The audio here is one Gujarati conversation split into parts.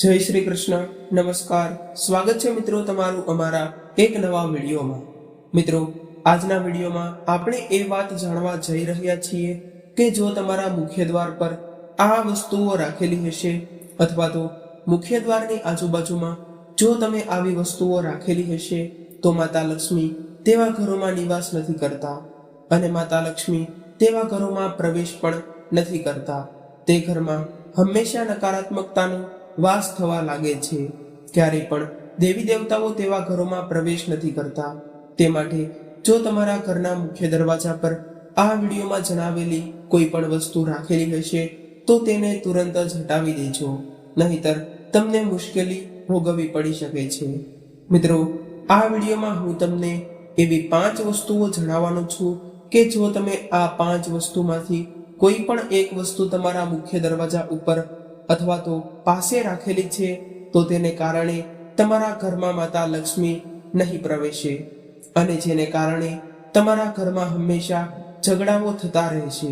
જય શ્રી કૃષ્ણ. નમસ્કાર. સ્વાગત છે મિત્રો તમારું અમારા એક નવા વિડીયોમાં. મિત્રો, આજના વિડીયોમાં આપણે એ વાત જાણવા જઈ રહ્યા છીએ કે જો તમારા મુખ્ય દ્વાર પર આ વસ્તુઓ રાખેલી હશે અથવા તો મુખ્ય દ્વારની આજુબાજુમાં જો તમે આવી વસ્તુઓ રાખેલી હશે, તો માતા લક્ષ્મી તેવા ઘરોમાં નિવાસ નથી કરતા અને માતા લક્ષ્મી તેવા ઘરોમાં પ્રવેશ પણ નથી કરતા. તે ઘરમાં હંમેશા નકારાત્મકતાનો વાસ થવા લાગે છે. ક્યારે પણ દેવી દેવતાઓ તેવા ઘરોમાં પ્રવેશ નથી કરતા. તે માટે જો તમારા ઘરના મુખ્ય દરવાજા પર આ વિડીયોમાં જણાવેલી કોઈ પણ વસ્તુ રાખેલી હશે, તો તેને તુરંત જ હટાવી દેજો. નહીતર તમને મુશ્કેલી ભોગવવી પડી શકે છે. મિત્રો, આ વિડીયોમાં હું તમને એવી પાંચ વસ્તુઓ જણાવવાનો છું કે જો તમે આ પાંચ વસ્તુમાંથી કોઈ પણ એક વસ્તુ તમારા મુખ્ય દરવાજા ઉપર અથવા તો પાસે રાખેલી છે, તો તેને કારણે તમારા ઘરમાં માતા લક્ષ્મી નહીં પ્રવેશે અને જેને કારણે તમારા ઘરમાં હંમેશા ઝઘડાઓ થતા રહેશે.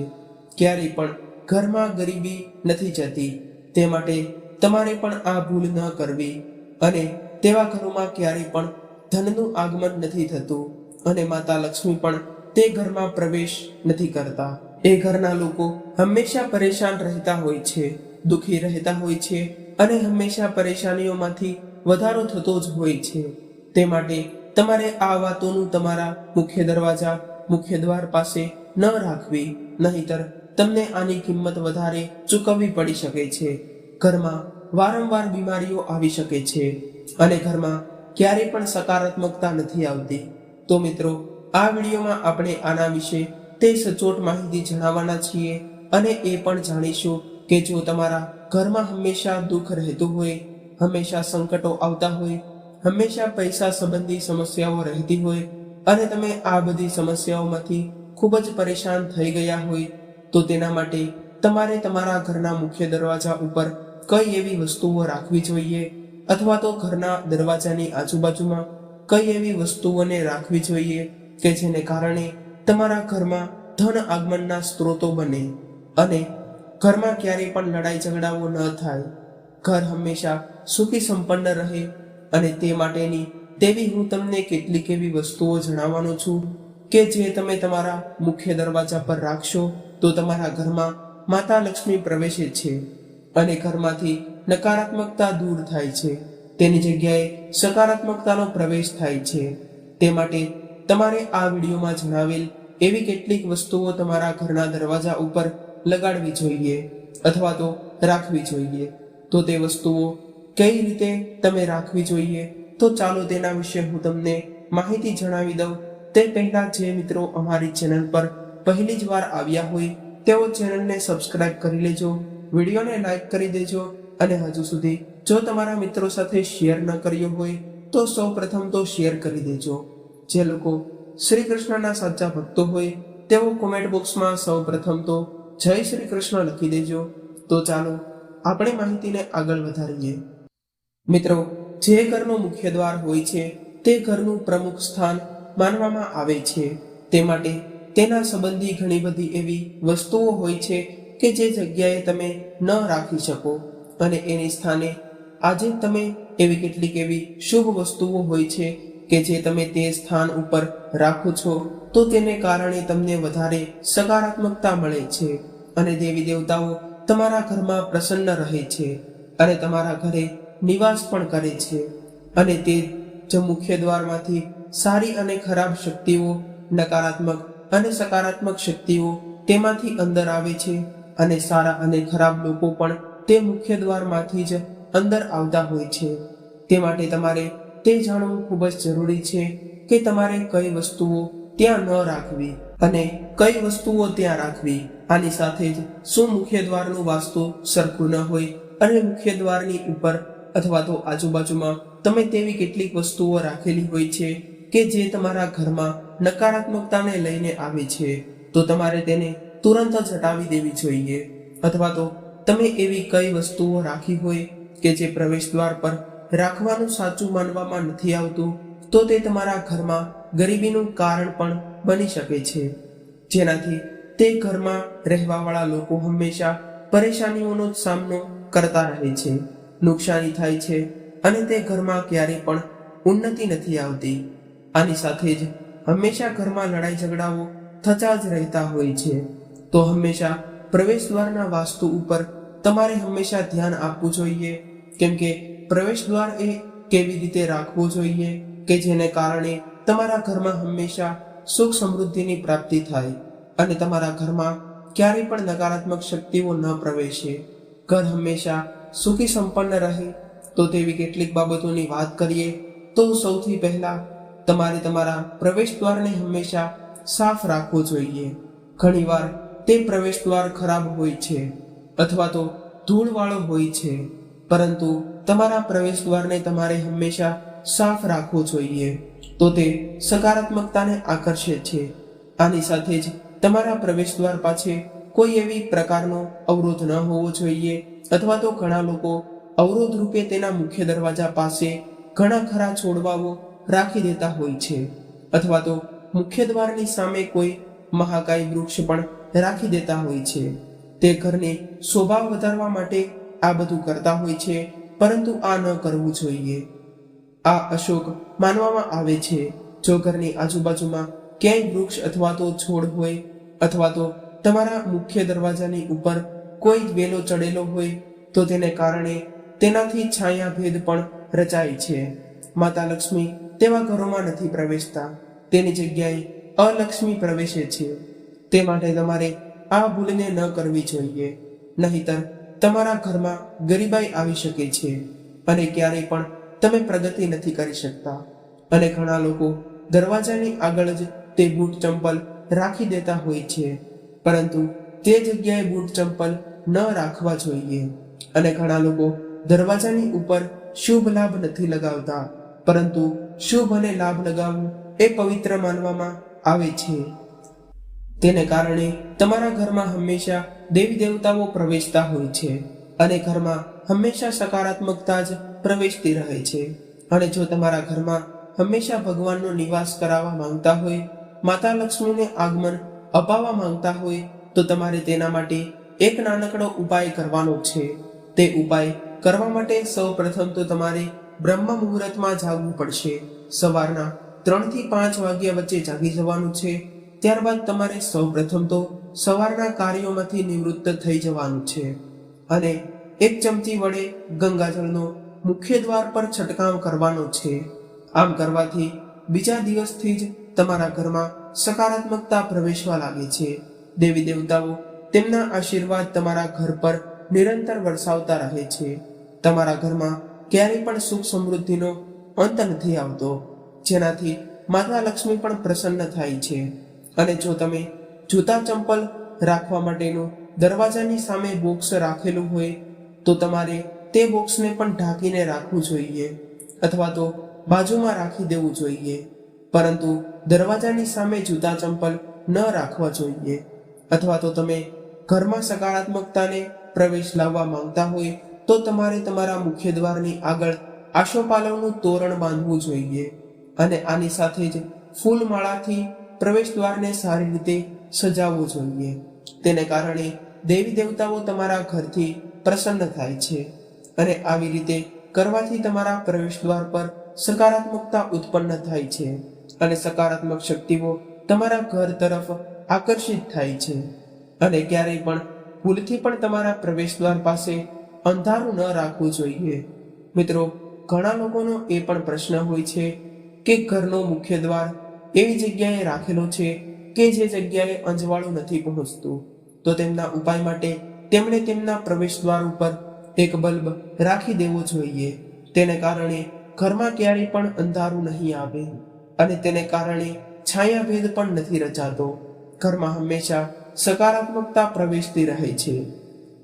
ક્યારેય પણ ઘરમાં ગરીબી નથી જતી, તે માટે તમારે પણ આ ભૂલ ન કરવી અને તેવા ઘરોમાં ક્યારેય પણ ધનનું આગમન નથી થતું અને માતા લક્ષ્મી પણ તે ઘરમાં પ્રવેશ નથી કરતા. એ ઘરના લોકો હંમેશા પરેશાન રહેતા હોય છે. દુઃખી રહેતા હોય છે અને હંમેશા પરેશાનીઓમાંથી વધારો થતો જ હોય છે. તે માટે તમારે આ વાતોનું તમારા મુખ્ય દરવાજા, મુખ્ય દ્વાર પાસે ન રાખવી, નહીતર તમને આની કિંમત વધારે ચૂકવવી પડી શકે છે. ઘરમાં વારંવાર બીમારીઓ આવી શકે છે અને ઘરમાં ક્યારેય પણ સકારાત્મકતા નથી આવતી. તો મિત્રો, આ વિડીયોમાં આપણે આના વિશે તે સચોટ માહિતી જણાવવાના છીએ અને એ પણ જાણીશું કે જો તમારા ઘરમાં હંમેશા દુઃખ રહેતું હોય, હંમેશા સંકટો આવતા હોય, હંમેશા પૈસા સંબંધી સમસ્યાઓ રહેતી હોય અને તમે આ બધી સમસ્યાઓમાંથી ખૂબ જ પરેશાન થઈ ગયા હોય, તો તેના માટે તમારે તમારા ઘરના મુખ્ય દરવાજા ઉપર કઈ એવી વસ્તુઓ રાખવી જોઈએ અથવા તો ઘરના દરવાજાની આજુબાજુમાં કઈ એવી વસ્તુઓને રાખવી જોઈએ કે જેને કારણે તમારા ઘરમાં ધન આગમનના સ્ત્રોતો બને અને ઘરમાં ક્યારેય પણ લડાઈ ઝઘડાઓ ન થાય. ઘર હંમેશા સુખી સંપન્ન રહે અને તે માટેની તેવી હું તમને કેટલીક એવી વસ્તુઓ જણાવવાનો છું કે જે તમે તમારા મુખ્ય દરવાજા પર રાખશો તો તમારા ઘરમાં માતા લક્ષ્મી પ્રવેશે છે અને ઘરમાંથી નકારાત્મકતા દૂર થાય છે. તેની જગ્યાએ સકારાત્મકતાનો પ્રવેશ થાય છે. તે માટે તમારે આ વિડીયોમાં જણાવેલ એવી કેટલીક વસ્તુઓ તમારા ઘરના દરવાજા ઉપર લગાડવી જોઈએ અથવા તો રાખવી જોઈએ. તો તે વસ્તુઓ કઈ રીતે તમે રાખવી જોઈએ? તો ચાલો તેના વિશે હું તમને માહિતી જણાવી દઉં. તે પહેલા જે મિત્રો અમારી ચેનલ પર પહેલી જ વાર આવ્યા હોય, તેઓ ચેનલને સબસ્ક્રાઇબ કરી લેજો, વિડીયોને લાઇક કરી દેજો અને હજુ સુધી જો તમારા મિત્રો સાથે શેર ન કર્યો હોય, તો સૌ પ્રથમ તો શેર કરી દેજો. જે લોકો શ્રી કૃષ્ણના સાચા ભક્તો હોય, તેઓ કોમેન્ટ બોક્સમાં સૌ પ્રથમ તો જય શ્રી કૃષ્ણ લખી દેજો. તો ચાલો આપણે માહિતીને આગળ વધારીએ. મિત્રો, જે ઘરનો મુખ્ય દ્વાર હોય છે, તે ઘરનું પ્રમુખ સ્થાન માનવામાં આવે છે. તે માટે તેના સંબંધી ઘણી બધી એવી વસ્તુઓ હોય છે કે જે જગ્યાએ તમે ન રાખી શકો અને એની સ્થાને આજે તમે એવી કેટલીક એવી શુભ વસ્તુઓ હોય છે કે જે તમે તે સ્થાન ઉપર રાખો છો, તો તેને કારણે તમને વધારે સકારાત્મકતા મળે છે અને દેવી દેવતાઓ તમારા ઘરમાં પ્રસન્ન રહે છે અને તમારા ઘરે નિવાસ પણ કરે છે. અને તે જ મુખ્ય દ્વારમાંથી સારી અને ખરાબ શક્તિઓ, નકારાત્મક અને સકારાત્મક શક્તિઓ તેમાંથી અંદર આવે છે અને સારા અને ખરાબ લોકો પણ તે મુખ્ય દ્વારમાંથી જ અંદર આવતા હોય છે. તે માટે તમારે તે જાણવું ખૂબ જ જરૂરી છે કે તમારે કઈ વસ્તુઓ ત્યાં ન રાખવી અને કઈ વસ્તુઓ ત્યાં રાખવી. આની સાથે જ શું મુખ્ય દ્વારનું વાસ્તુ સરખું ન હોય અને મુખ્ય દ્વારની ઉપર અથવા તો આજુબાજુમાં તમે તેવી કેટલીક વસ્તુઓ રાખેલી હોય છે કે જે તમારા ઘરમાં નકારાત્મકતાને લઈને આવે છે, તો તમારે તેને તુરંત જ હટાવી દેવી જોઈએ. અથવા તો તમે એવી કઈ વસ્તુઓ રાખી હોય કે જે પ્રવેશ દ્વાર પર રાખવાનું સાચું માનવામાં નથી આવતું, તો તે તમારા ઘરમાં ગરીબીનું કારણ પણ બની શકે છે. જેનાથી તે ઘરમાં રહેવાવાળા લોકો હંમેશા પરેશાનીઓનો સામનો કરતા રહે છે. નુકસાની થાય છે અને તે ઘરમાં ક્યારેય પણ ઉન્નતિ નથી આવતી. આની સાથે જ હંમેશા ઘરમાં લડાઈ ઝઘડાઓ થતા જ રહેતા હોય છે. તો હંમેશા પ્રવેશ દ્વારના વાસ્તુ ઉપર તમારે હંમેશા ધ્યાન આપવું જોઈએ, કેમ કે પ્રવેશ દ્વાર એ કેવી રીતે રાખવું જોઈએ કે જેને કારણે તમારા ઘરમાં હંમેશા સુખ સમૃદ્ધિની પ્રાપ્તિ થાય અને તમારા ઘરમાં ક્યારેય પણ નકારાત્મક શક્તિઓ ન પ્રવેશે? ઘર હંમેશા સુખી સંપન્ન રહે, તો તેવી કેટલીક બાબતોની વાત કરીએ, તો સૌથી પહેલા તમારે તમારા પ્રવેશ દ્વારને હંમેશા સાફ રાખવો જોઈએ. ઘણીવાર તે પ્રવેશ દ્વાર ખરાબ હોય છે અથવા તો ધૂળવાળો હોય છે, પરંતુ તમારા પ્રવેશ દ્વારને તમારે હંમેશા સાફ રાખવો જોઈએ. તો તે સકારાત્મકતાને આકર્ષે છે. આની સાથે જ તમારા પ્રવેશ દ્વાર પાસે કોઈ એવી પ્રકારનો અવરોધ ન હોવો જોઈએ અથવા તો ઘણા લોકો અવરોધ રૂપે તેના મુખ્ય દરવાજા પાસે ઘણા ખરા છોડવાઓ રાખી દેતા હોય છે. અથવા તો મુખ્ય દ્વારની સામે કોઈ મહાકાય વૃક્ષ પણ રાખી દેતા હોય છે. તે ઘરની શોભા વધારવા માટે આ બધું કરતા હોય છે. પરંતુ આ ન કરવું જોઈએ. આ અશોક માનવામાં આવે છે, જો ઘરની આજુબાજુમાં ક્યાંય વૃક્ષ અથવા તો છોડ હોય અથવા તો તમારા મુખ્ય દરવાજાની ઉપર કોઈ વેલો ચડેલો હોય, તો તેને કારણે તેનાથી છાયા ભેદ પણ રચાય છે. માતા લક્ષ્મી તેવા ઘરોમાં નથી પ્રવેશતા. તેની જગ્યાએ અલક્ષ્મી પ્રવેશે છે. તે માટે તમારે આ ભૂલને ન કરવી જોઈએ. નહીતર તમારા ઘરમાં ગરીબાઈ આવી શકે છે અને ક્યારેય પણ તમે પ્રગતિ નથી કરી શકતા. અને ઘણા લોકો દરવાજાની આગળ જ તે બૂટ ચંપલ રાખી દેતા હોય છે. પરંતુ તે જગ્યાએ બૂટ ચંપલ ન રાખવા જોઈએ. અને ઘણા લોકો દરવાજાની ઉપર શુભ લાભ નથી લગાવતા. પરંતુ શુભ અને લાભ લગાવવું એ પવિત્ર માનવામાં આવે છે. તેને કારણે તમારા ઘરમાં હંમેશા દેવી દેવતાઓ પ્રવેશતા હોય છે અને ઘરમાં હંમેશા સકારાત્મકતા જ પ્રવેશતી રહે છે. અને જો તમારા ઘરમાં હંમેશા ભગવાનનો નિવાસ કરાવવા માંગતા હોય, માતા લક્ષ્મીને આગમન અપાવવા માંગતા હોય, તો તમારે તેના માટે એક નાનકડો ઉપાય કરવાનો છે. તે ઉપાય કરવા માટે સૌ પ્રથમ તો તમારે બ્રહ્મ મુહૂર્તમાં જાગવું પડશે. સવારના ત્રણથી પાંચ વાગ્યા વચ્ચે જાગી જવાનું છે. ત્યારબાદ તમારે સૌ પ્રથમ તો સવારના કાર્યોમાંથી નિવૃત્ત થઈ જવાનું છે અને એક ચમચી વડે ગંગાજળનો મુખ્ય દ્વાર પર છંટકાવ કરવાનો છે. આમ કરવાથી બીજા દિવસથી જ તમારા ઘરમાં સકારાત્મકતા પ્રવેશવા લાગે છે. દેવી દેવતાઓ તેમના આશીર્વાદ તમારા ઘર પર નિરંતર વરસાવતા રહે છે. તમારા ઘરમાં ક્યારેય પણ સુખ સમૃદ્ધિનો અંત નથી આવતો, જેનાથી માતા લક્ષ્મી પણ પ્રસન્ન થાય છે. અને જો તમે જૂતા ચંપલ રાખવા માટેનું દરવાજાની સામે બોક્સ રાખેલું હોય, તો તમારે તે બોક્સને પણ ઢાંકીને રાખવું જોઈએ અથવા તો બાજુમાં રાખી દેવું જોઈએ. પરંતુ દરવાજાની સામે જૂતા ચંપલ ન રાખવા જોઈએ અથવા તો તમે ઘરમાં સકારાત્મકતાને પ્રવેશ લાવવા માંગતા હોય, તો તમારે તમારા મુખ્ય દ્વારની આગળ આશોપાલવનું તોરણ બાંધવું જોઈએ અને આની સાથે જ ફૂલમાળાથી પ્રવેશ દ્વારને સારી રીતે સજાવવું જોઈએ. તેને કારણે દેવી દેવતાઓ તમારા ઘરથી પ્રસન્ન થાય છે અને આવી રીતે કરવાથી તમારા પ્રવેશ દ્વાર પર સકારાત્મકતા ઉત્પન્ન થાય છે અને સકારાત્મક શક્તિઓ તમારા ઘર તરફ આકર્ષિત થાય છે. અને ક્યારેય પણ ભૂલથી પણ તમારા પ્રવેશ દ્વાર પાસે અંધારું ન રાખવું જોઈએ. મિત્રો, ઘણા લોકોનો એ પણ પ્રશ્ન હોય છે કે ઘરનો મુખ્ય દ્વાર એવી જગ્યાએ રાખેલો છે કે જે જગ્યાએ અંજવાળું નથી પહોંચતું. તો તેમના ઉપાય માટે તેમણે તેમના પ્રવેશ દ્વાર ઉપર એક બલ્બ રાખી દેવો જોઈએ. તેને કારણે ઘરમાં ક્યારેય પણ અંધારું નહીં આવે અને તેને કારણે છાયાભેદ પણ નથી રચાતો. ઘરમાં હંમેશા સકારાત્મકતા પ્રવેશતી રહે છે.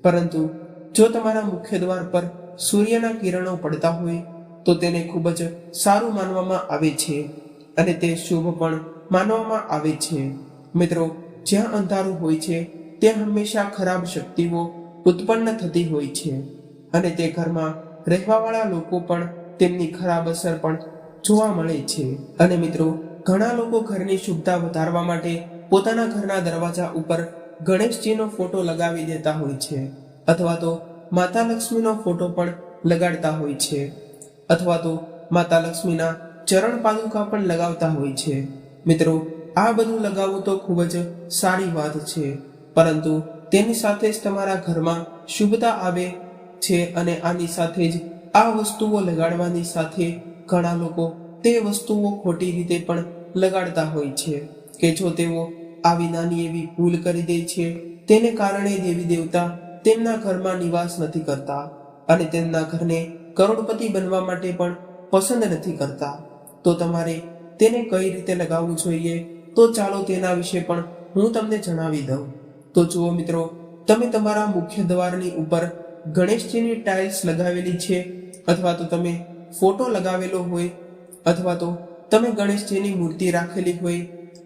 પરંતુ જો તમારા મુખ્ય દ્વાર પર સૂર્યના કિરણો પડતા હોય, તો તેને ખૂબ જ સારું માનવામાં આવે છે. અને તે શુભ પણ માનવામાં આવે છે. મિત્રો, જ્યાં અંધારું હોય છે, ત્યાં હંમેશા ખરાબ શક્તિઓ ઉત્પન્ન થતી હોય છે. અને તે ઘરમાં રહેવાવાળા લોકો પણ તેમની ખરાબ અસર પણ જોવા મળે છે. અને મિત્રો, ઘણા લોકો ઘરની શુભતા વધારવા માટે પોતાના ઘરના દરવાજા ઉપર ગણેશજીનો ફોટો લગાવી દેતા હોય છે. અથવા તો માતા લક્ષ્મીનો ફોટો પણ લગાડતા હોય છે. અથવા તો માતા લક્ષ્મીના ચરણ પાદુકા પણ લગાવતા હોય છે. મિત્રો, આ બધું લગાવવું તો ખૂબ જ સારી વાત છે. પરંતુ તેની સાથે જ તમારા ઘરમાં શુભતા આવે છે અને આની સાથે જ આ વસ્તુઓ લગાડવાની સાથે ઘણા લોકો તે વસ્તુઓ ખોટી રીતે પણ લગાડતા હોય છે કે જો તેઓ આવી નાની એવી ભૂલ કરી દે છે, તેને કારણે દેવી દેવતા તેમના ઘરમાં નિવાસ નથી કરતા અને તેમના ઘરને કરોડપતિ બનવા માટે પણ પસંદ નથી કરતા. તો તમારે તેને કઈ રીતે લગાવવું જોઈએ? તો ચાલો તેના વિશે પણ હું તમને જણાવી દઉં. તો જુઓ મિત્રો, તમે તમારા મુખ્ય દ્વારની ઉપર ગણેશજીની ટાઇલ્સ લગાવેલી છે, અથવા તો તમે ફોટો લગાવેલો હોય, અથવા તો તમે ગણેશજીની મૂર્તિ રાખેલી હોય,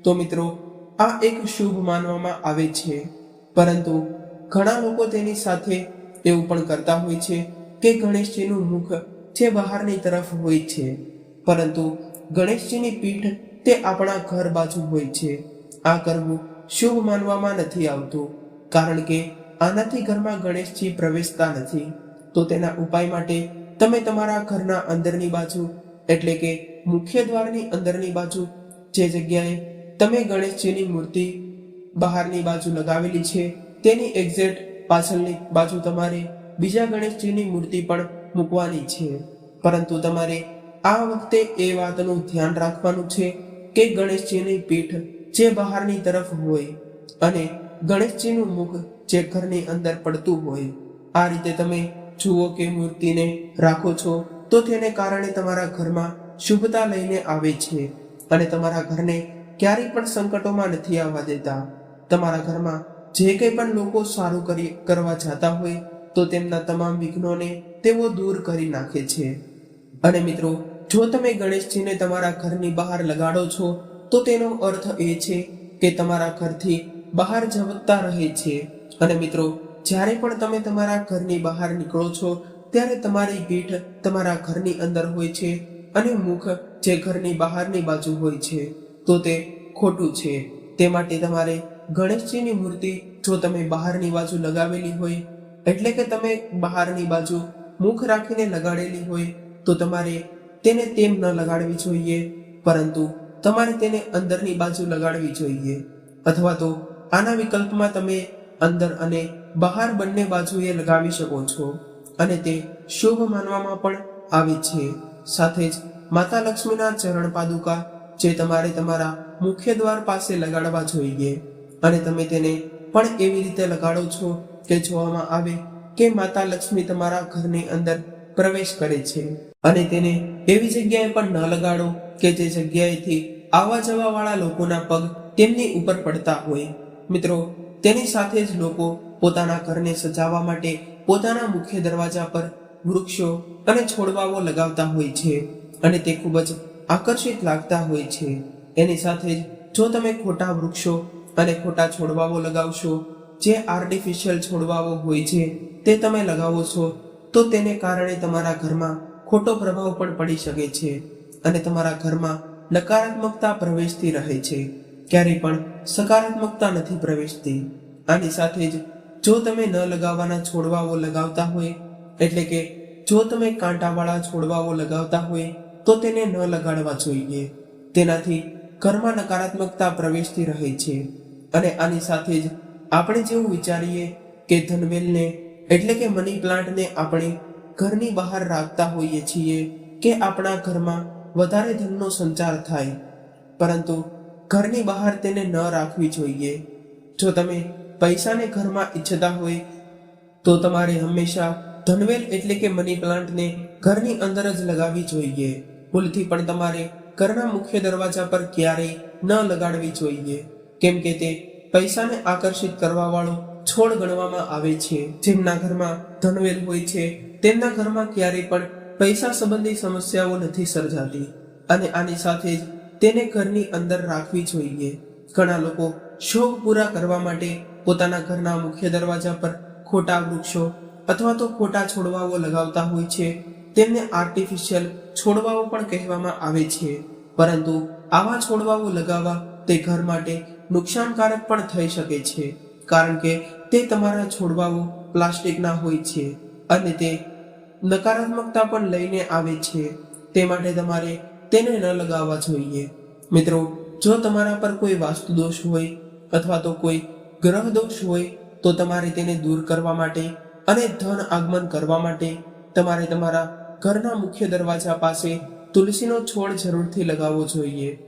તો મિત્રો, આ એક શુભ માનવામાં આવે છે. પરંતુ ઘણા લોકો તેની સાથે એવું પણ કરતા હોય છે કે ગણેશજીનું મુખ જે બહારની તરફ હોય છે. પરંતુ ગણેશજીની પીઠ તે આપણા ઘર બાજુ હોય છે. આ કરવું શુભ માનવામાં નથી આવતું, કારણ કે આનાથી ઘરમાં ગણેશજી પ્રવેશતા નથી. તો તેના ઉપાય માટે તમે તમારા ઘરના અંદરની બાજુ, એટલે કે મુખ્ય દ્વારની અંદરની બાજુ, જે જગ્યાએ તમે ગણેશજીની મૂર્તિ બહારની બાજુ લગાવેલી છે, તેની એક્ઝેક્ટ પાછળની બાજુ તમારે બીજા ગણેશજીની મૂર્તિ પણ મૂકવાની છે. પરંતુ તમારે આ વખતે એ વાતનું ધ્યાન રાખવાનું છે કે ગણેશજીની પીઠ જે બહારની તરફ હોય અને ગણેશજીનું મુખ જે ઘરની અંદર પડતું હોય, આ રીતે તમે જુઓ કે મૂર્તિને રાખો છો, તો તેને કારણે તમારા ઘરમાં શુભતા લઈને આવે છે અને તમારા ઘરને ક્યારેય પણ સંકટોમાં નથી આવવા દેતા. તમારા ઘરમાં જે કંઈ પણ લોકો સારું કરી, કરવા જતા હોય, તો તેમના તમામ વિઘ્નોને તેઓ દૂર કરી નાખે છે. અને મિત્રો જો તમે ગણેશજીને તમારા ઘરની બહાર લગાડો છો, તો તેનો અર્થ એ છે કે તમારા ઘરથી બહાર ઝબકતા રહે છે. અને મિત્રો, જ્યારે પણ તમે તમારા ઘરની બહાર નીકળો છો, ત્યારે તમારી પીઠ તમારા ઘરની અંદર હોય છે અને મુખ જે ઘરની બહારની બાજુ હોય છે, તો તે ખોટું છે. તે માટે તમારે ગણેશજીની મૂર્તિ જો તમે બહારની બાજુ લગાવેલી હોય, એટલે કે તમે બહારની બાજુ મુખ રાખીને લગાડેલી હોય, તો તમારે તેને તેમ ન લગાડવી જોઈએ, પરંતુ તમારે તેને અંદરની બાજુ લગાડવી જોઈએ. અથવા તો આના વિકલ્પમાં તમે અંદર અને બહાર બંને બાજુએ લગાવી શકો છો, અને તે શુભ માનવામાં પણ આવે છે. સાથે જ માતા લક્ષ્મીના ચરણ પાદુકા, જે તમારે તમારા મુખ્ય દ્વાર પાસે લગાડવા જોઈએ, અને તમે તેને પણ એવી રીતે લગાડો છો કે જોવામાં આવે કે માતા લક્ષ્મી તમારા ઘરની અંદર પ્રવેશ કરે છે. અને તેને એવી જગ્યાએ પણ ન લગાડો કે જે જગ્યાએથી આવવા જવા વાળા લોકોના પગ તેમની ઉપર પડતા હોય. મિત્રો, તેની સાથે જ લોકો પોતાના ઘરને સજાવવા માટે પોતાના મુખ્ય દરવાજા પર વૃક્ષો અને છોડવાઓ લગાવતા હોય છે અને તે ખૂબ જ આકર્ષિત લાગતા હોય છે. એની સાથે જ જો તમે ખોટા વૃક્ષો અને ખોટા છોડવાઓ લગાવશો, જે આર્ટિફિશિયલ છોડવાઓ હોય છે, તે તમે લગાવો છો, તો તેને કારણે તમારા ઘરમાં ખોટો પ્રભાવ પણ પડી શકે છે અને તમારા ઘરમાં નકારાત્મકતા પ્રવેશતી રહે છે. ક્યારેય પણ સકારાત્મકતા નથી પ્રવેશતી. આની સાથે જ જો તમે ન લગાવવાના છોડવાઓ લગાવતા હોય, એટલે કે જો તમે કાંટાવાળા છોડવાઓ લગાવતા હોય, તો તેને ન લગાડવા જોઈએ. તેનાથી ઘરમાં નકારાત્મકતા પ્રવેશતી રહે છે. અને આની સાથે જ આપણે જેવું વિચારીએ કે ધનવેલને, એટલે કે મની પ્લાન્ટને આપણે ઘરની બહાર રાખતા હોઈએ છીએ કે આપણા ઘરમાં વધારે ધનનો સંચાર થાય. પરંતુ ઘરની બહાર તેને ન રાખવી જોઈએ. જો તમે પૈસાને ઘરમાં ઈચ્છતા હોય, તો તમારે હંમેશા ધનવેલ એટલે કે મની પ્લાન્ટને ઘરની અંદર જ લગાવવી જોઈએ. ભૂલથી પણ તમારે ઘરના મુખ્ય દરવાજા પર ક્યારેય ન લગાડવી જોઈએ. કેમ કે તે પૈસાને આકર્ષિત કરવા વાળો છોડ ગણવામાં આવે છે. જેમના ઘરમાં ધનવેલ હોય છે, તેમના ઘરમાં ક્યારેય પણ પૈસા સંબંધી સમસ્યાઓ નથી સર્જાતી અને આની સાથે જ તેને ઘરની અંદર રાખવી જોઈએ. ઘણા લોકો શોખ પૂરા કરવા માટે પોતાના ઘરના મુખ્ય દરવાજા પર ખોટા વૃક્ષો અથવા તો ખોટા છોડવાઓ લગાવતા હોય છે. તેમને આર્ટિફિશિયલ છોડવાઓ પણ કહેવામાં આવે છે. પરંતુ આવા છોડવાઓ લગાવવા તે ઘર માટે નુકસાનકારક પણ થઈ શકે છે. કારણ કે તે તમારા છોડવાઓ પ્લાસ્ટિકના હોય છે અને તે નકારાત્મકતા પણ લઈને આવે છે. તે માટે તમારે તેને ન લગાવવા જોઈએ. મિત્રો, જો તમારા પર કોઈ વાસ્તુ દોષ હોય અથવા તો કોઈ ગ્રહ દોષ હોય, તો તમારે તેને દૂર કરવા માટે અને ધન આગમન કરવા માટે તમારે તમારા ઘરના મુખ્ય દરવાજા પાસે તુલસીનો છોડ જરૂરથી લગાવવો જોઈએ.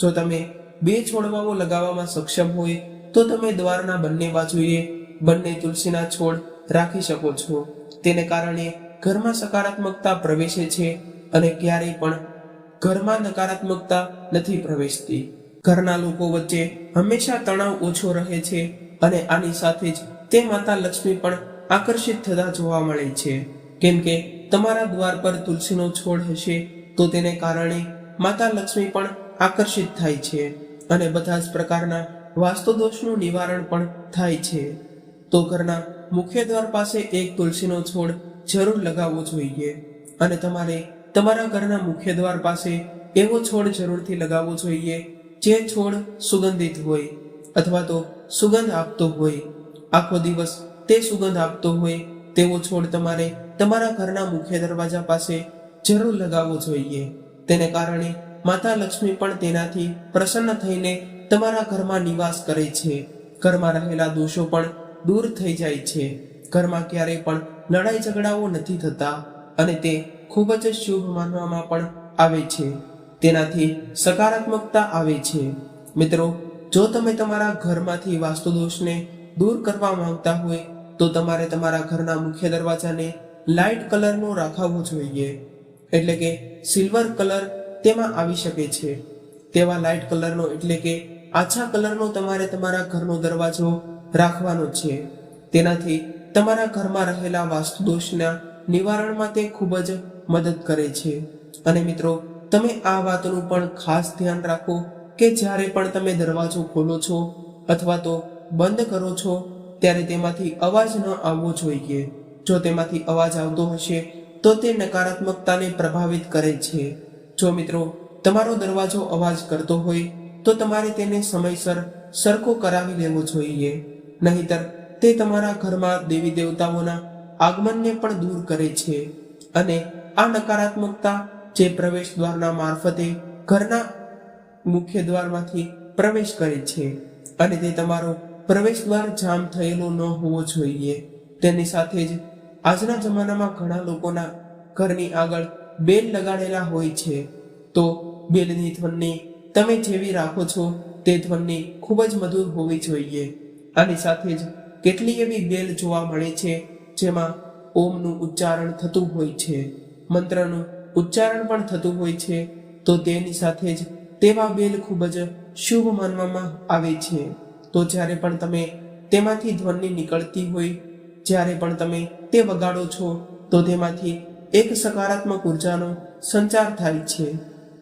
જો તમે બે છોડવાઓ લગાવવામાં સક્ષમ હોય, તો તમે દ્વારના બંને બાજુએ બંને તુલસીના છોડ રાખી શકો છો. તેને કારણે ઘરમાં સકારાત્મકતા પ્રવેશે છે અને ક્યારેય પણ ઘરમાં નકારાત્મકતા નથી પ્રવેશતી. ઘરના લોકો વચ્ચે હંમેશા તણાવ ઓછો રહે છે અને આની સાથે જ તે માતા લક્ષ્મી પણ આકર્ષિત થતા જોવા મળે છે. કેમ કે તમારા દ્વાર પર તુલસીનો છોડ હશે તો તેને કારણે માતા લક્ષ્મી પણ આકર્ષિત થાય છે અને બધા જ પ્રકારના વાસ્તુ દોષનું નિવારણ પણ થાય છે. તો ઘરના મુખ્ય દ્વાર પાસે એક તુલસીનો છોડ જરૂર લગાવવો જોઈએ અને તમારે તમારા ઘરના મુખ્ય દ્વાર પાસે એવો છોડ જરૂરથી લગાવવો જોઈએ જે છોડ સુગંધિત હોય અથવા તો સુગંધ આપતો હોય. આખો દિવસ તે સુગંધ આપતો હોય તેવો છોડ તમારે તમારા ઘરના મુખ્ય દરવાજા પાસે જરૂર લગાવવો જોઈએ. તેને કારણે માતા લક્ષ્મી પણ તેનાથી પ્રસન્ન થઈને તમારા ઘરમાં નિવાસ કરે છે. ઘરમાં રહેલા દોષો પણ દૂર થઈ જાય છે. ઘરમાં ક્યારેય પણ લડાઈ ઝઘડાઓ નથી થતા અને તે ખૂબ જ શુભ માનવામાં પણ આવે છે. તેનાથી સકારાત્મકતા આવે છે. મિત્રો, જો તમે તમારા ઘરમાંથી વાસ્તુ દોષને દૂર કરવા માંગતા હોય, તો તમારે તમારા ઘરના મુખ્ય દરવાજાને લાઇટ કલરનો રાખાવવો જોઈએ. એટલે કે સિલ્વર કલર તેમાં આવી શકે છે. તેવા લાઇટ કલરનો એટલે કે આછા કલરનો તમારે તમારા ઘરનો દરવાજો રાખવાનો છે. તેનાથી તમારા ઘરમાં રહેલા વાસ્તુ દોષના નિવારણમાં તે ખૂબ જ મદદ કરે છે. અને મિત્રો, તમે આ વાતનું પણ ખાસ ધ્યાન રાખો કે જ્યારે પણ તમે દરવાજો ખોલો છો અથવા તો બંધ કરો છો, ત્યારે તેમાંથી અવાજ ન આવવો જોઈએ. જો તેમાંથી અવાજ આવતો હશે, તો તે નકારાત્મકતાને પ્રભાવિત કરે છે. જો મિત્રો, તમારો દરવાજો અવાજ કરતો હોય, તો તમારે તેને સમયસર સરખો કરાવી લેવો જોઈએ. નહીતર તે તમારા ઘરમાં દેવી દેવતાઓના આગમનને પણ દૂર કરે છે અને આ નકારાત્મકતા જે પ્રવેશ દ્વારના મારફતે ઘરના મુખ્ય દ્વારમાંથી પ્રવેશ કરે છે અને તે તમારો પ્રવેશ દ્વાર જામ થયેલો ન હોવો જોઈએ. તેની સાથે જ આજના જમાનામાં ઘણા લોકોના ઘરની આગળ બેલ લગાડેલા હોય છે. તો બેલની ધ્વનિ તમે જેવી રાખો છો તે ધ્વનિ ખૂબ જ મધુર હોવી જોઈએ. આની સાથે જ કેટલી એવી બેલ જોવા મળે છે, જેમાં ઓમનું ઉચ્ચારણ થતું હોય છે. મંત્રનું ઉચ્ચારણ પણ થતું હોય છે, તો તેની સાથે જ તેવા બેલ ખૂબ જ શુભ માનવામાં આવે છે. તો જ્યારે પણ તમે તેમાંથી ધ્વનિ નીકળતી હોય, જ્યારે પણ તમે તે વગાડો છો, તો તેમાંથી એક સકારાત્મક ઉર્જાનો સંચાર થાય છે,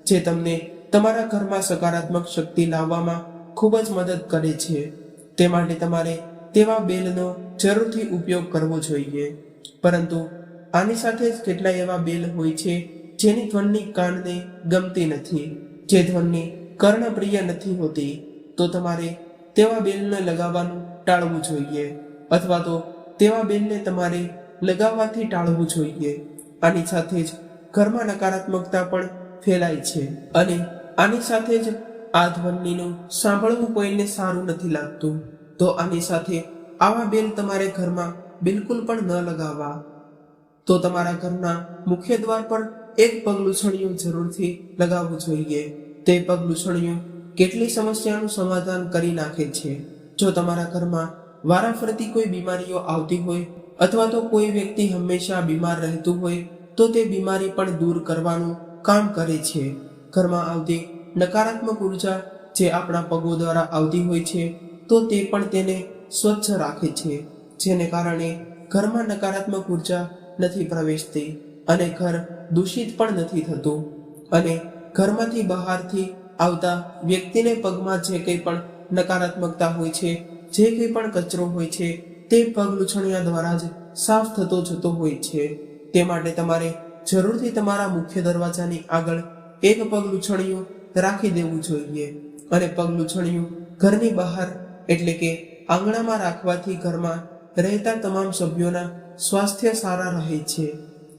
જે તમને તમારા ઘરમાં સકારાત્મક શક્તિ લાવવામાં ખૂબ જ મદદ કરે છે. તે માટે તમારે તેવા બેલનો જરૂરથી ઉપયોગ કરવો જોઈએ. પરંતુ આની સાથે જ કેટલાય એવા બેલ હોય છે જેની ધ્વનિ કાનને ગમતી નથી. જે ધ્વનિ કર્ણપ્રિય નથી હોતી, તો તમારે તેવા બેલને લગાવવાનું ટાળવું જોઈએ. અથવા તો તેવા બેલને તમારે લગાવવાથી ટાળવું જોઈએ. આની સાથે જ ઘરમાં નકારાત્મકતા પણ ફેલાય છે. અને આની સાથે જ આ ધ્વનિનું સાંભળવું કોઈને સારું નથી લાગતું. તો આની સાથે આવા બેલ તમારે ઘરમાં બિલકુલ પણ ન લગાવવા. તો તમારા ઘરના મુખ્ય દ્વાર પર એક પગલુછણિયું જરૂરથી લગાવવું જોઈએ. તે પગલુછણિયું કેટલી સમસ્યાનું સમાધાન કરી નાખે છે. જો તમારા ઘરમાં વારાફરતી કોઈ બીમારીઓ આવતી હોય અથવા તો કોઈ વ્યક્તિ હંમેશા બીમાર રહેતું હોય, તો તે બીમારી પણ દૂર કરવાનું કામ કરે છે. ઘરમાં આવતી નકારાત્મક ઊર્જા જે આપણા પગો દ્વારા આવતી હોય છે, તો તે પણ તેને સ્વચ્છ રાખે છે, જેને કારણે ઘરમાં નકારાત્મક ઊર્જા નથી પ્રવેશતી અને ઘર દૂષિત પણ નથી થતું. અને ઘરમાંથી બહારથી આવતા વ્યક્તિને પગમાં જે કંઈ પણ નકારાત્મકતા હોય છે, જે કંઈ પણ કચરો હોય છે, તે પગ લૂછણિયા દ્વારા જ સાફ થતો જતો હોય છે. તે માટે તમારે જરૂરથી તમારા મુખ્ય દરવાજાની આગળ એક પગ લૂછણિયું રાખી દેવું જોઈએ. અને પગલું છણિયું ઘરની બહાર, એટલે કે આંગણામાં રાખવાથી ઘરમાં રહેતા તમામ સભ્યોના સ્વાસ્થ્ય સારા રહે છે.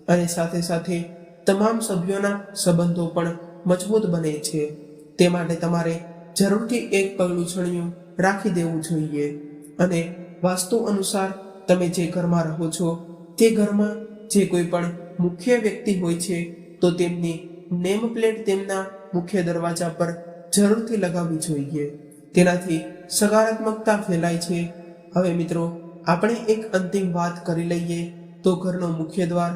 અને સાથે સાથે તમામ સભ્યોના સંબંધો પણ મજબૂત બને છે. તે માટે તમારે જરૂરથી એક પગલું છણિયું રાખી દેવું જોઈએ. અને વાસ્તુ અનુસાર તમે જે ઘરમાં રહો છો, તે ઘરમાં જે કોઈ પણ મુખ્ય વ્યક્તિ હોય છે, તો તેમની નેમ પ્લેટ તેમના મુખ્ય દરવાજા પર જરૂરથી લગાવવી જોઈએ. તેનાથી સકારાત્મકતા ફેલાય છે. હવે મિત્રો, આપણે એક અંતિમ વાત કરી લઈએ તો ઘરનો મુખ્ય દ્વાર,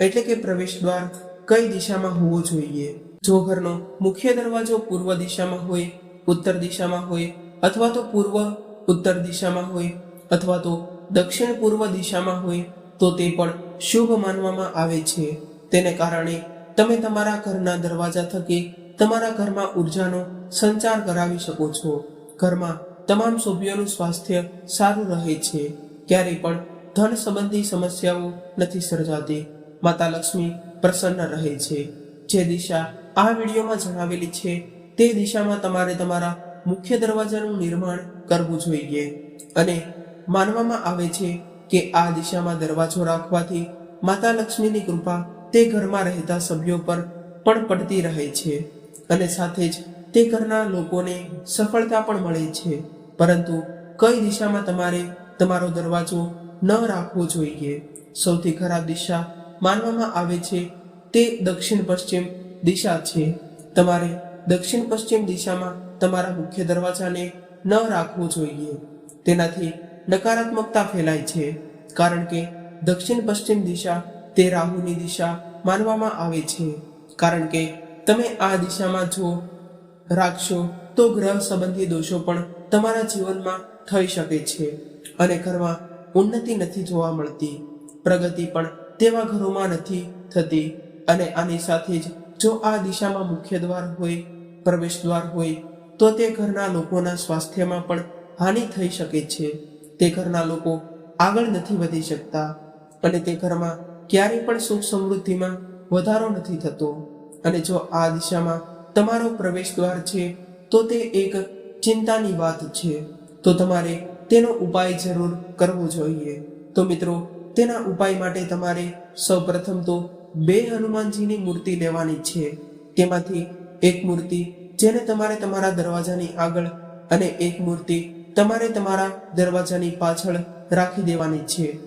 એટલે કે પ્રવેશ દ્વાર, કઈ દિશામાં હોવો જોઈએ? જો ઘરનો મુખ્ય દરવાજો પૂર્વ દિશામાં હોય, ઉત્તર દિશામાં હોય, અથવા તો પૂર્વ ઉત્તર દિશામાં હોય, અથવા તો દક્ષિણ પૂર્વ દિશામાં હોય, તો તે પણ શુભ માનવામાં આવે છે. તેને કારણે તમે તમારા ઘરના દરવાજા થકી તમારા ઘરમાં ઉર્જાનો સંચાર કરાવી શકો છો. ઘરમાં તમામ સભ્યોનું સ્વાસ્થ્ય સારું રહે છે. ક્યારેય પણ ધન સંબંધી સમસ્યાઓ નથી સર્જાતી. માતા લક્ષ્મી પ્રસન્ન રહે છે. જે દિશા આ વિડીયોમાં જણાવેલી છે, તે દિશામાં તમારે તમારા મુખ્ય દરવાજાનું નિર્માણ કરવું જોઈએ. અને માનવામાં આવે છે કે આ દિશામાં દરવાજો રાખવાથી માતા લક્ષ્મીની કૃપા તે ઘરમાં રહેતા સભ્યો પર પણ પડતી રહે છે. અને સાથે જ તે ઘરના લોકોને સફળતા પણ મળે છે. પરંતુ કઈ દિશામાં તમારે તમારો દરવાજો ન રાખવો જોઈએ? સૌથી ખરાબ દિશા માનવામાં આવે છે તે દક્ષિણ પશ્ચિમ દિશા છે. તમારે દક્ષિણ પશ્ચિમ દિશામાં તમારા મુખ્ય દરવાજાને ન રાખવો જોઈએ. તેનાથી નકારાત્મકતા ફેલાય છે. કારણ કે દક્ષિણ પશ્ચિમ દિશા તે રાહુની દિશા માનવામાં આવે છે. કારણ કે તમે આ દિશામાં જો રાખશો તો ગ્રહ સંબંધી દોષો પણ તમારા જીવનમાં થઈ શકે છે અને ઘરમાં ઉન્નતિ નથી જોવા મળતી, પ્રગતિ પણ તેવા ઘરોમાં નથી થતી અને આની સાથે જ જો આ દિશામાં મુખ્ય દ્વાર હોય, પ્રવેશ દ્વાર હોય, તો તે ઘરના લોકોના સ્વાસ્થ્યમાં પણ હાનિ થઈ શકે છે. તે ઘરના લોકો આગળ નથી વધી શકતા અને તે ઘરમાં ક્યારેય પણ સુખ સમૃદ્ધિમાં વધારો નથી થતો. અને જો આ દિશામાં તમારો પ્રવેશ દ્વાર છે, તો તે એક ચિંતાની વાત છે. તો તમારે તેનો ઉપાય જરૂર કરવો જોઈએ. તો મિત્રો, તેના ઉપાય માટે તમારે સૌપ્રથમ તો બે હનુમાનજીની મૂર્તિ લેવાની છે. તેમાંથી એક મૂર્તિ જેને તમારે તમારા દરવાજાની આગળ અને એક મૂર્તિ તમારે તમારા દરવાજાની પાછળ રાખી દેવાની છે.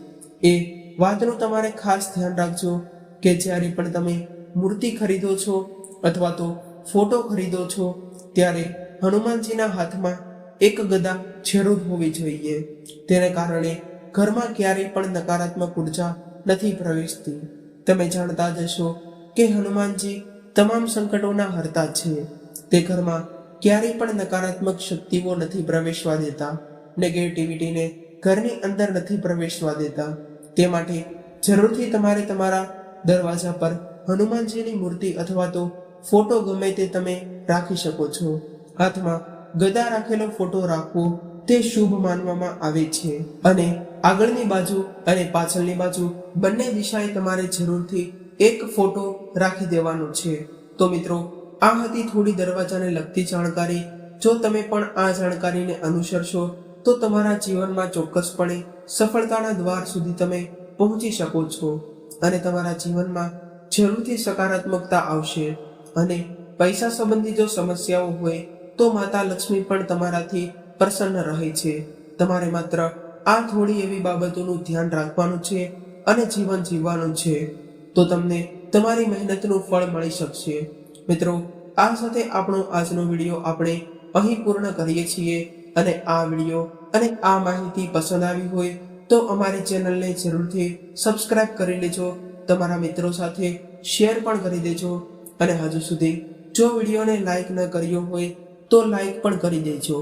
એ વાતનું તમારે ખાસ ધ્યાન રાખજો કે જ્યારે પણ તમે મૂર્તિ ખરીદો છો અથવા તો ફોટો ખરીદો છો, ત્યારે હનુમાનજીના હાથમાં એક ગદા જરૂર હોવી જોઈએ. તેને કારણે ઘરમાં ક્યારેય પણ નકારાત્મક ઊર્જા નથી પ્રવેશતી. તમે જાણતા જ હશો કે હનુમાનજી તમામ સંકટોના હરતા છે. તે ઘરમાં ક્યારેય પણ નકારાત્મક શક્તિઓ નથી પ્રવેશવા દેતા. નેગેટિવિટીને ઘરની અંદર નથી પ્રવેશવા દેતા. તે માટે જરૂરથી તમારે તમારા દરવાજા પર હનુમાનજીની મૂર્તિ અથવા તો ફોટો ગમે તે તમે રાખી શકો છો. હાથમાં ગદા રાખેલો ફોટો રાખવો તે શુભ માનવામાં આવે છે. અને આગળની બાજુ અને પાછળની બાજુ બંને દિશાએ તમારે જરૂરથી એક ફોટો રાખી દેવાનો છે. તો મિત્રો, આ હતી થોડી દરવાજાને લગતી જાણકારી. જો તમે પણ આ જાણકારીને અનુસરશો, તો તમારા જીવનમાં ચોક્કસપણે સફળતાના દ્વાર સુધી તમે પહોંચી શકો છો. અને તમારા જીવનમાં જરૂરથી સકારાત્મકતા આવશે. અને પૈસા સંબંધી જો સમસ્યાઓ હોય, તો માતા લક્ષ્મી પણ તમારાથી પ્રસન્ન રહે છે. તમારે માત્ર આ થોડી એવી બાબતોનું ધ્યાન રાખવાનું છે અને જીવન જીવવાનું છે. તો તમને તમારી મહેનતનું ફળ મળી શકશે. મિત્રો, આ સાથે આપણો આજનો વીડિયો આપણે અહીં પૂર્ણ કરીએ છીએ અને આ વીડિયો અને આ માહિતી પસંદ આવી હોય તો અમારી ચેનલને જરૂરથી સબસ્ક્રાઇબ કરી લેજો, તમારા મિત્રો સાથે શેર પણ કરી દેજો અને હજુ સુધી જો વિડીયોને લાઈક ન કર્યો હોય તો લાઈક પણ કરી દેજો.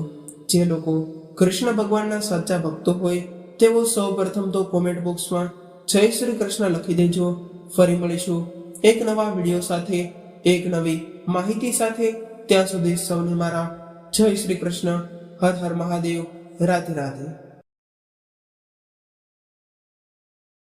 જે લોકો કૃષ્ણ ભગવાનના સાચા ભક્તો હોય તેઓ સૌ પ્રથમ તો કોમેન્ટ બોક્સમાં જય શ્રી કૃષ્ણ લખી દેજો. ફરી મળીશું એક નવા વીડિયો સાથે, એક નવી માહિતી સાથે. ત્યાં સુધી સૌને મારા જય શ્રી કૃષ્ણ. હર હર મહાદેવ. રાધે રાધે.